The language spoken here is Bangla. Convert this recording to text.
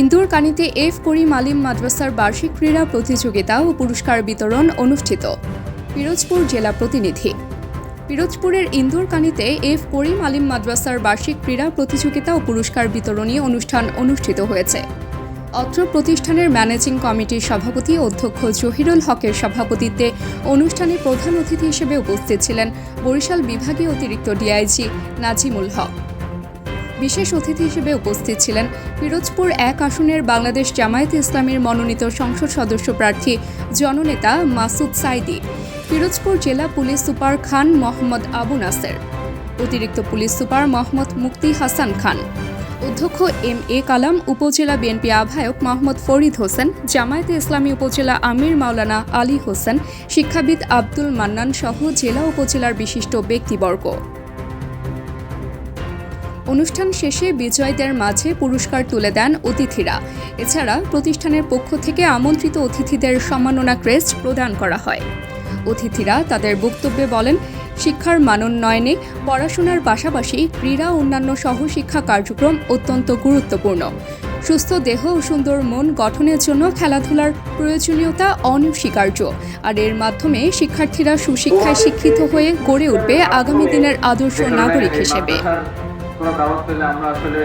ইন্দোর কানিতে এফ করিম আলিম মাদ্রাসার বার্ষিক ক্রীড়া প্রতিযোগিতা ও পুরস্কার বিতরণ অনুষ্ঠিত। পিরোজপুর জেলা প্রতিনিধি। পিরোজপুরের ইন্দোর কানিতে এফ করিম আলিম মাদ্রাসার বার্ষিক ক্রীড়া প্রতিযোগিতা ও পুরস্কার বিতরণী অনুষ্ঠান অনুষ্ঠিত হয়েছে। অত্র প্রতিষ্ঠানের ম্যানেজিং কমিটির সভাপতি অধ্যক্ষ জহিরুল হকের সভাপতিত্বে অনুষ্ঠানে প্রধান অতিথি হিসেবে উপস্থিত ছিলেন বরিশাল বিভাগীয় অতিরিক্ত ডিআইজি নাজিমুল হক। বিশেষ অতিথি হিসেবে উপস্থিত ছিলেন পিরোজপুর এক আসনের বাংলাদেশ জামায়াতে ইসলামীর মনোনীত সংসদ সদস্য প্রার্থী জননেতা মাসুদ সাইদি, পিরোজপুর জেলা পুলিশ সুপার খান মোহাম্মদ আবু নাসের, অতিরিক্ত পুলিশ সুপার মোহাম্মদ মুক্তি হাসান খান, অধ্যক্ষ এম এ কালাম, উপজেলা বিএনপি আহ্বায়ক মোহাম্মদ ফরিদ হোসেন, জামায়াতে ইসলামী উপজেলা আমির মাওলানা আলী হোসেন, শিক্ষাবিদ আব্দুল মান্নান সহ জেলা উপজেলার বিশিষ্ট ব্যক্তিবর্গ। অনুষ্ঠান শেষে বিজয়ীদের মাঝে পুরস্কার তুলে দেন অতিথিরা। এছাড়া প্রতিষ্ঠানের পক্ষ থেকে আমন্ত্রিত অতিথিদের সম্মাননা ক্রেস্ট প্রদান করা হয়। অতিথিরা তাদের বক্তব্যে বলেন, শিক্ষার মানোন্নয়নে পড়াশোনার পাশাপাশি ক্রীড়া অন্যান্য সহশিক্ষা কার্যক্রম অত্যন্ত গুরুত্বপূর্ণ। সুস্থ দেহ ও সুন্দর মন গঠনের জন্য খেলাধুলার প্রয়োজনীয়তা অনস্বীকার্য। আর এর মাধ্যমে শিক্ষার্থীরা সুশিক্ষায় শিক্ষিত হয়ে গড়ে উঠবে আগামী দিনের আদর্শ নাগরিক হিসেবে। কোনো দাওয়াত পেলে আমরা আসলে